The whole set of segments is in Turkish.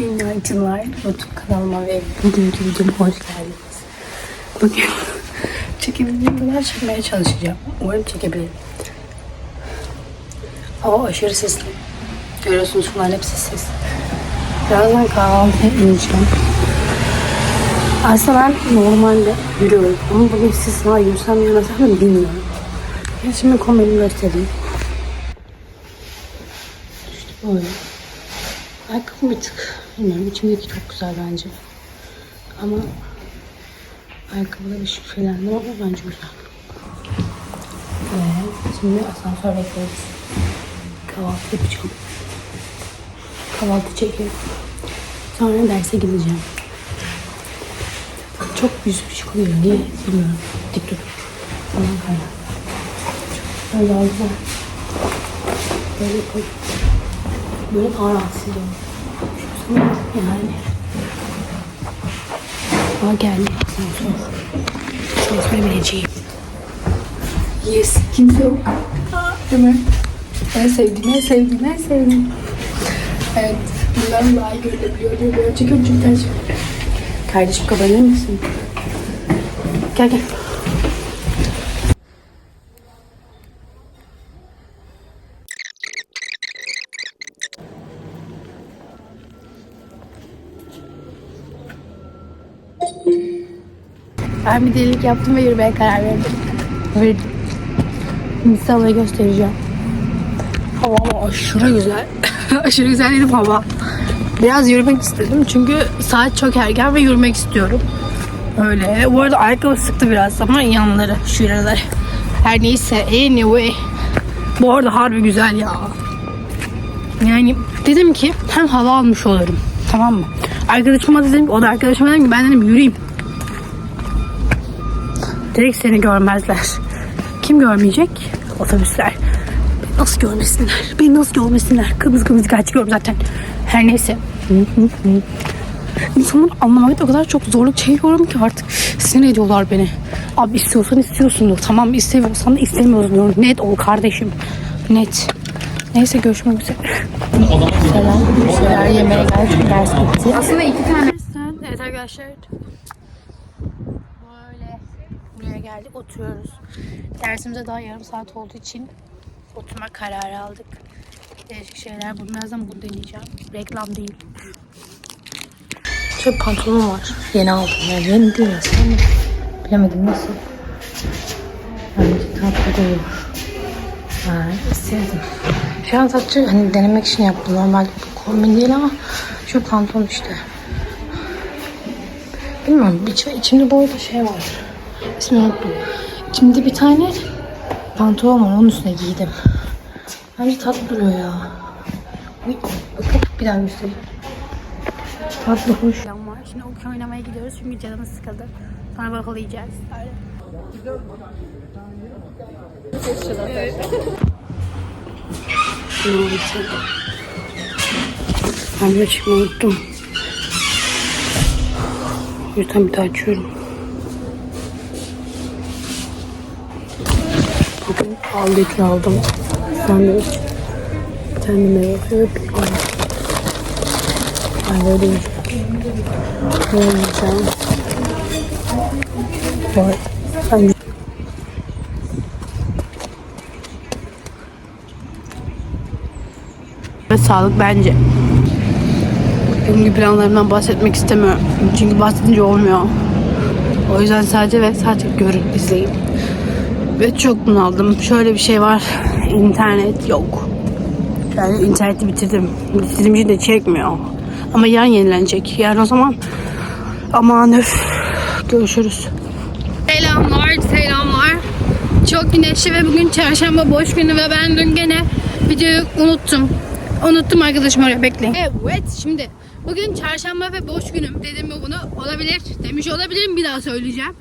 Günaydınlar YouTube kanalıma ve bugünkü videoma hoş geldiniz. Bugün çekebildiğim kadar çekmeye çalışacağım. Umarım çekebilirim. Hava aşırı sesli. Görüyorsunuz şunların hepsi ses. Birazdan kahvaltıya ineceğim. Aslında ben normalde yürüyorum ama bugün siz var yürüsem yürümesem mi bilmiyorum. Ben şimdi kombinimi göstereyim. İşte böyle. Ayakkabım bir tık bilmiyorum içimdeki çok güzel bence. Ama ayakkabıda bir şüphelendim ama bence güzel. Ve şimdi asansör bekliyoruz. Kahvaltı yapacağım. Kahvaltı çekeyim. Sonra derse gideceğim. Çok yüzüm çıkıyor. Niye bilmiyorum. Dik dur. Falan kaynak. Çok güzel aldılar. Böyle. Böyle daha rahatsız ediyorum. Yani. Aa geldi. Asansöre bineceğim. Yes. Kimse yok. Değil mi? En sevdiğim, en sevdiğim, en sevdiğim. Evet. Bundan daha iyi görülebiliyor diyor. Böyle çekiyorum çünkü. Kardeşim kapanır mısın? Gel gel. Ben bir delilik yaptım ve yürümeye karar verdim. Verdim. Şimdi size göstereceğim. Hava aşırı güzel. aşırı güzel dedim hava. Biraz yürümek istedim çünkü saat çok erken ve yürümek istiyorum. Öyle. Bu arada ayakkabı sıktı biraz ama yanları, şuralar. Her neyse anyway. Bu arada harbi güzel ya. Yani dedim ki hem hava almış olurum. Tamam mı? Arkadaşıma dedim o da arkadaşıma dedim ki ben dedim yürüyeyim. Direkt seni görmezler. Kim görmeyecek? Otobüsler. Beni nasıl görmesinler? Beni nasıl görmesinler? Kırmızı kırmızı kaçıyorum zaten. Her neyse. İnsanları anlamakta o kadar çok zorluk çekiyorum ki artık sinir ediyorlar beni. Abi istiyorsan istiyorsundur. Tamam istemiyorsan da istemiyorsun diyorum. Net ol kardeşim. Net. Neyse görüşmek üzere. Selam. Bir şeyler yemeye geldik. Ders bitti. Aslında iki tane. Evet arkadaşlar. Geldik oturuyoruz. Dersimize daha yarım saat olduğu için oturma kararı aldık. Değişik şeyler. Birazdan bunu deneyeceğim. Reklam değil. Şöyle pantolon var. Yeni aldım yani. Yeni değil aslında. Bilemedim nasıl. Bence tatlı değil. Ha, sevdim. Şu an sadece hani denemek için yaptım. Normal bir kombin değil ama şu pantolon işte. Bilmiyorum. İç, içimde bu arada şey var. İsmini unuttum. İçimde bir tane pantolon var. Onun üstüne giydim. Bence tatlı duruyor ya. Bir daha göstereyim. Tatlı hoş. var. Şimdi okey oynamaya gidiyoruz çünkü canımız sıkıldı. Sonra bakalım yiyeceğiz. Oldu? Ben de çıkmayı unuttum. Yüzden bir daha açıyorum. Bugün al litre aldım. Sandviç. Bir tane meyve ve bir ay. Ay böyle yiyeceğim. Ne yiyeceğim? Var. Ben ve sağlık bence. Bugünkü planlarımdan bahsetmek istemiyorum. Çünkü bahsedince olmuyor. O yüzden sadece ve sadece görün, izleyin. Ve çok bunaldım. Şöyle bir şey var. İnternet yok. Yani interneti bitirdim. Bitirdiğim de çekmiyor. Ama yarın yenilenecek. Yarın o zaman aman öf. Görüşürüz. Selamlar, selamlar. Çok güneşli ve bugün çarşamba boş günü ve ben dün gene videoyu unuttum. Unuttum arkadaşım oraya bekleyin. Evet şimdi bugün çarşamba ve boş günüm dedim mi bunu olabilir demiş olabilirim bir daha söyleyeceğim.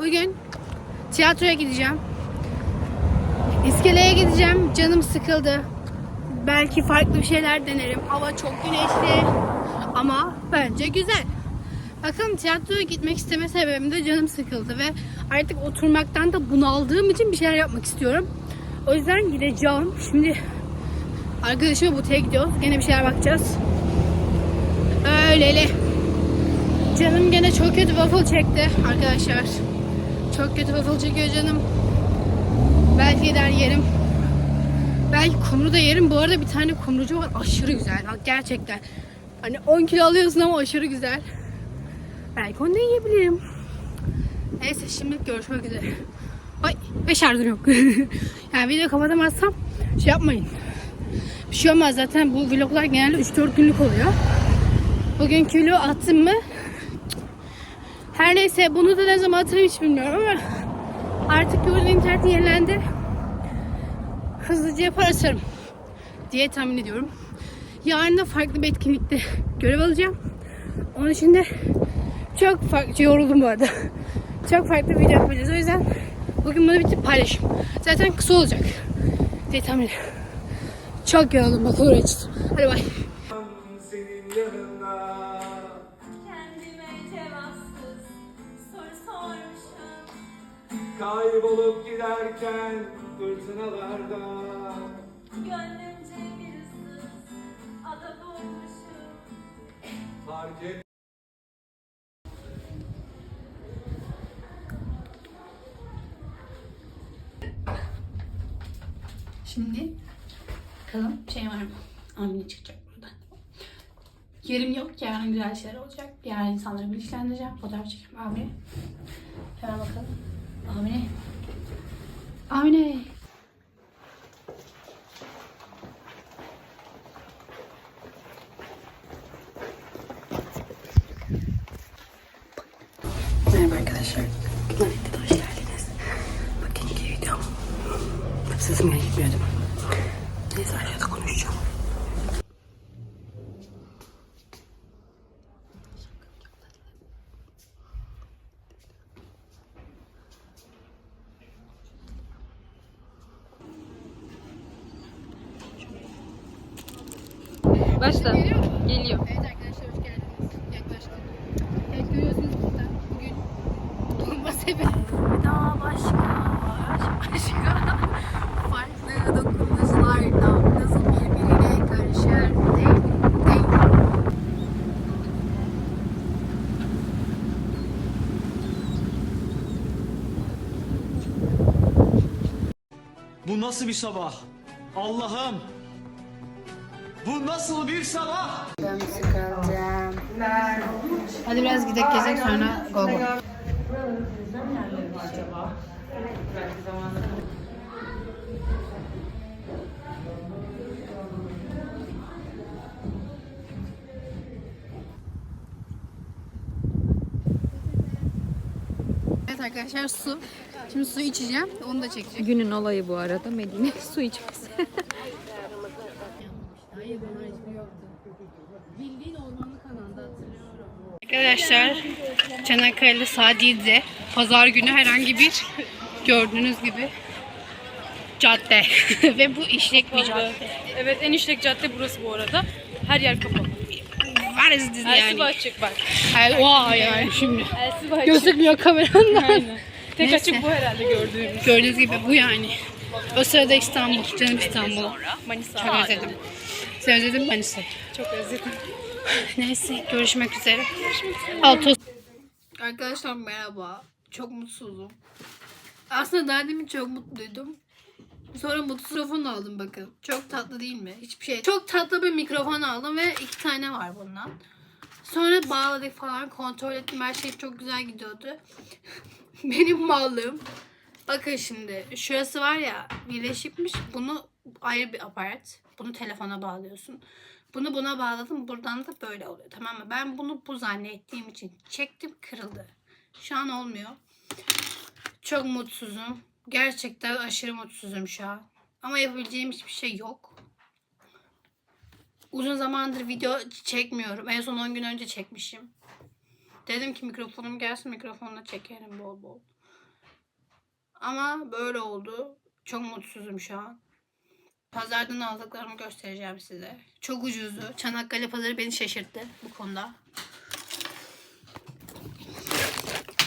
Bugün tiyatroya gideceğim. İskeleye gideceğim. Canım sıkıldı. Belki farklı bir şeyler denerim. Hava çok güneşli ama bence güzel. Bakın tiyatroya gitmek isteme sebebim de canım sıkıldı ve artık oturmaktan da bunaldığım için bir şeyler yapmak istiyorum. O yüzden gideceğim. Şimdi Arkadaşımla butiğe gidiyoruz. Gene bir şeyler bakacağız. Öyleli. Canım gene çok kötü waffle çekti arkadaşlar. Çok kötü waffle çekiyor canım. Belki gider yerim. Belki kumru da yerim. Bu arada bir tane kumrucu var. Aşırı güzel. Bak gerçekten. Hani 10 kilo alıyorsun ama aşırı güzel. Belki onu da yiyebilirim. Neyse şimdi görüşmek üzere. Ay şarjım yok. yani video kapatamazsam şey yapmayın. Bir şey olmaz zaten bu vloglar genelde 3-4 günlük oluyor. Bugünkü vlogu attım mı? Her neyse bunu da ne zaman atarım hiç bilmiyorum ama artık yolun internet yenilendi. Hızlıca yapar atarım diye tahmin ediyorum. Yarın da farklı bir etkinlikte görev alacağım. Onun için de çok farklı, yoruldum bu arada. Çok farklı bir video yapacağız. O yüzden bugün bunu bitirip paylaşım. Zaten kısa olacak diye tahmin ediyorum. Çok yoruldum bak uğraştım. Hadi bay. Kaybolup giderken fırtınalarda Gönlümce bir ıssız ada bulmuşum Fark et Şimdi bakalım şey var mı? Amine çıkacak buradan. Yerim yok. Yarın güzel şeyler olacak. Yarın insanları bilinçlendireceğim. Fotoğraf çekeceğim. Amine. Hemen bakalım. Amine. Amine. Merhaba arkadaşlar. Günaydın, hoş geldiniz. Bakın ki videom. Sesim gene gitmiyor değil mi? Neyse aşağıda konuşacağım. Başla. Geliyor. Evet arkadaşlar hoş geldiniz. Yaklaştık. Evet görüyorsunuz burada bugün dolma sebebi. Daha başka, başka farklı dokunuşlarla nasıl birbirine karışır değil, değil. Bu nasıl bir sabah? Allah'ım! Bu nasıl bir sabah? Hadi biraz gidelim gezek sonra go go. Evet arkadaşlar su. Şimdi su içeceğim. Onu da çekeceğim. Günün olayı bu arada Medine su içmesi. Arkadaşlar Çanakkale saat 7'de pazar günü herhangi bir gördüğünüz gibi cadde ve bu işlek bir cadde. Evet en işlek cadde burası bu arada. Her yer kapalı. Var is this Elsi yani. açık bak. Ay, oha yani şimdi. Elsi açık. Gözükmüyor kamerandan. Aynen. Tek Neyse. açık bu herhalde gördüğümüz. Gördüğünüz gibi bu yani. O sırada İstanbul. Canım İstanbul. Manisa. Çok özledim. Sen özledin mi Manisa? Çok özledim. Neyse görüşmek üzere. Altos. Arkadaşlar merhaba. Çok mutsuzum. Aslında daha demin çok mutluydum. Sonra mikrofon aldım bakın. Çok tatlı değil mi? Hiçbir şey. Çok tatlı bir mikrofon aldım ve iki tane var bundan. Sonra bağladık falan kontrol ettim. Her şey çok güzel gidiyordu. Benim mallığım. Bakın şimdi şurası var ya birleşikmiş. Bunu ayrı bir aparat. Bunu telefona bağlıyorsun. Bunu buna bağladım. Buradan da böyle oluyor. Tamam mı? Ben bunu bu zannettiğim için çektim kırıldı. Şu an olmuyor. Çok mutsuzum. Gerçekten aşırı mutsuzum şu an. Ama yapabileceğim hiçbir şey yok. Uzun zamandır video çekmiyorum. En son 10 gün önce çekmişim. Dedim ki mikrofonum gelsin mikrofonla çekerim bol bol. Ama böyle oldu. Çok mutsuzum şu an. Pazardan aldıklarımı göstereceğim size. Çok ucuzdu. Çanakkale pazarı beni şaşırttı bu konuda.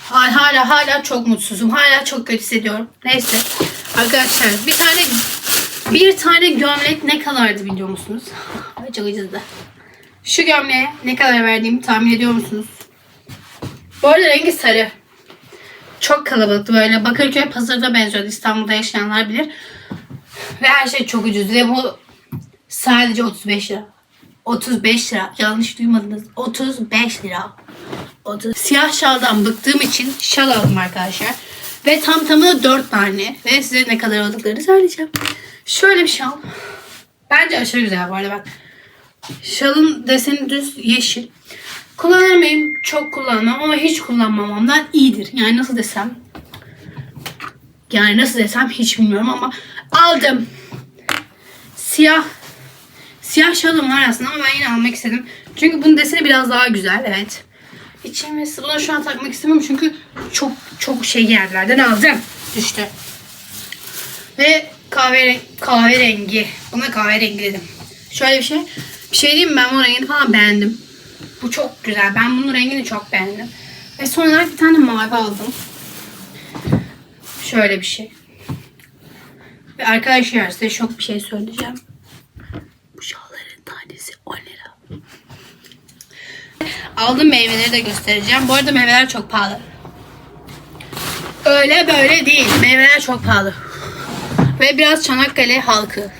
Hala hala hala çok mutsuzum. Hala çok kötü hissediyorum. Neyse. Arkadaşlar bir tane Bir tane gömlek ne kadardı biliyor musunuz? Ay çok ucuzdu. Şu gömleğe ne kadar verdiğimi tahmin ediyor musunuz? Bu arada rengi sarı. Çok kalabalıktı böyle. Bakırköy pazarına benziyordu. İstanbul'da yaşayanlar bilir. Ve her şey çok ucuz. Ve bu sadece 35 lira. 35 lira. Yanlış duymadınız. 35 lira. 30. Siyah şaldan bıktığım için şal aldım arkadaşlar. Ve tam tamına 4 tane. Ve size ne kadar olduklarını söyleyeceğim. Şöyle bir şal. Bence aşırı güzel bu arada bak. Şalın deseni düz yeşil. Kullanır mıyım? Çok kullanmam ama hiç kullanmamamdan iyidir. Yani nasıl desem. Yani nasıl desem hiç bilmiyorum ama aldım. Siyah. Siyah şalım var aslında ama ben yine almak istedim. Çünkü bunun deseni biraz daha güzel. Evet. İçimesi. Bunu şu an takmak istemiyorum çünkü çok çok şey yerlerden aldım. Düştü. Ve kahverengi, kahverengi. Buna kahverengi dedim. Şöyle bir şey. Bir şey diyeyim mi? Ben bu rengini falan beğendim. Bu çok güzel. Ben bunun rengini çok beğendim. Ve son olarak bir tane mavi aldım. Şöyle bir şey. Arkadaşlar size çok bir şey söyleyeceğim. Bu şalların tanesi 10 lira. Aldığım meyveleri de göstereceğim. Bu arada meyveler çok pahalı. Öyle böyle değil. Meyveler çok pahalı. Ve biraz Çanakkale halkı.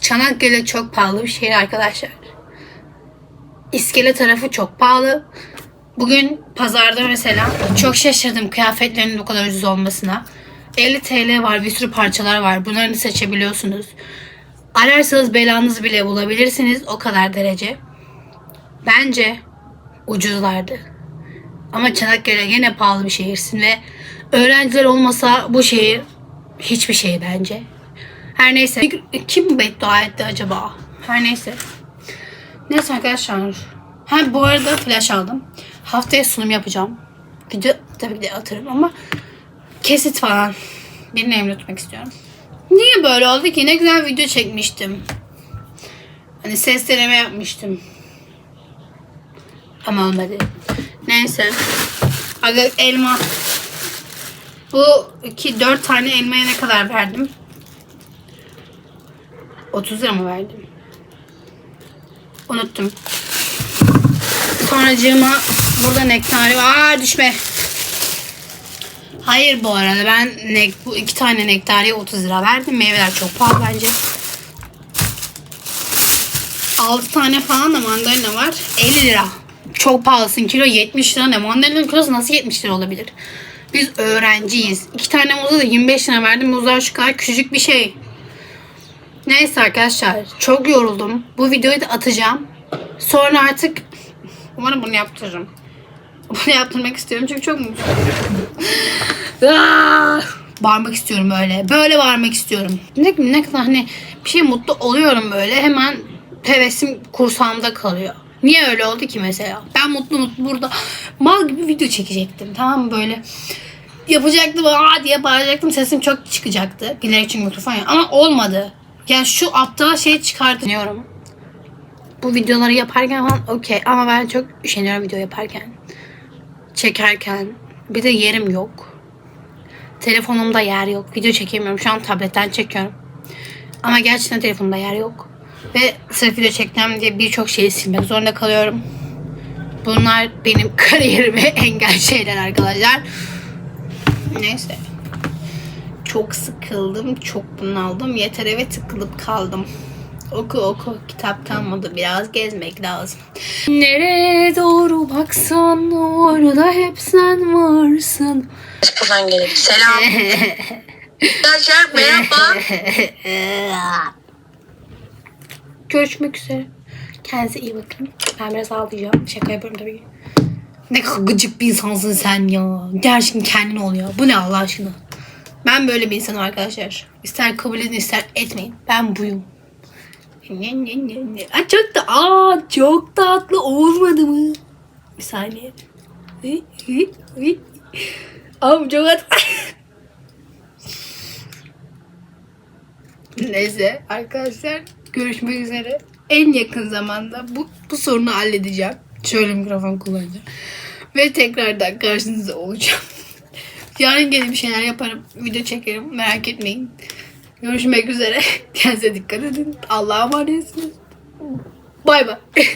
Çanakkale çok pahalı bir şehir arkadaşlar. İskele tarafı çok pahalı. Bugün pazarda mesela çok şaşırdım kıyafetlerin bu kadar ucuz olmasına. 50 TL var, bir sürü parçalar var. Bunları seçebiliyorsunuz. Ararsanız belanızı bile bulabilirsiniz. O kadar derece. Bence ucuzlardı. Ama Çanakkale yine pahalı bir şehirsin ve öğrenciler olmasa bu şehir hiçbir şey bence. Her neyse. Kim beddua etti acaba? Her neyse. Neyse arkadaşlar. Ha bu arada flash aldım. Haftaya sunum yapacağım. Video tabii ki de atarım ama kesit falan. Birini elimde tutmak istiyorum. Niye böyle oldu ki? Ne güzel video çekmiştim. Hani ses deneme yapmıştım. Ama olmadı. Neyse. Aga elma. Bu iki dört tane elmaya ne kadar verdim? 30 lira mı verdim? Unuttum. Sonracığıma burada nektari var. Aa, düşme. Hayır bu arada ben nek, bu iki tane nektariye 30 lira verdim. Meyveler çok pahalı bence. 6 tane falan da mandalina var. 50 lira. Çok pahalısın. Kilo 70 lira ne? Mandalina kilosu nasıl 70 lira olabilir? Biz öğrenciyiz. İki tane muza da 25 lira verdim. Muzlar şu kadar küçük bir şey. Neyse arkadaşlar. Çok yoruldum. Bu videoyu da atacağım. Sonra artık umarım bunu yaptırırım. Bunu yaptırmak istiyorum çünkü çok mutluyum. Aa! Bağırmak istiyorum böyle. Böyle bağırmak istiyorum. Ne, ne kadar hani bir şey mutlu oluyorum böyle. Hemen hevesim kursağımda kalıyor. Niye öyle oldu ki mesela? Ben mutlu mutlu burada mal gibi video çekecektim. Tamam mı böyle? Yapacaktım aa diye bağıracaktım. Sesim çok çıkacaktı. Bilerek çünkü mikrofon ya. Ama olmadı. Yani şu aptal şeyi çıkartıyorum. Bu videoları yaparken falan okey. Ama ben çok üşeniyorum video yaparken. Çekerken. Bir de yerim yok. Telefonumda yer yok. Video çekemiyorum. Şu an tabletten çekiyorum. Ama gerçekten telefonumda yer yok. Ve sırf video çekmem diye birçok şeyi silmek zorunda kalıyorum. Bunlar benim kariyerime engel şeyler arkadaşlar. Neyse. Çok sıkıldım, çok bunaldım. Yeter eve tıkılıp kaldım. Oku oku, kitap kalmadı. Biraz gezmek lazım. Nereye doğru baksan orada hep sen varsın. Buradan gelip selam. Arkadaşlar merhaba. Görüşmek üzere. Kendinize iyi bakın. Ben biraz ağlayacağım. Şaka yapıyorum tabii ki. Ne kadar gıcık bir insansın sen ya. Gerçekten kendin ol ya. Bu ne Allah aşkına. Ben böyle bir insanım arkadaşlar. İster kabul edin ister etmeyin. Ben buyum. Ne. Aa, çok da aa çok tatlı olmadı mı? Bir saniye. Ama çok tatlı. Neyse arkadaşlar görüşmek üzere. En yakın zamanda bu, bu sorunu halledeceğim. Şöyle mikrofon kullanacağım. Ve tekrardan karşınızda olacağım. Yarın gelip bir şeyler yaparım. Video çekerim. Merak etmeyin. Görüşmek üzere. Kendinize dikkat edin. Allah'a emanetsiniz. Bay bay.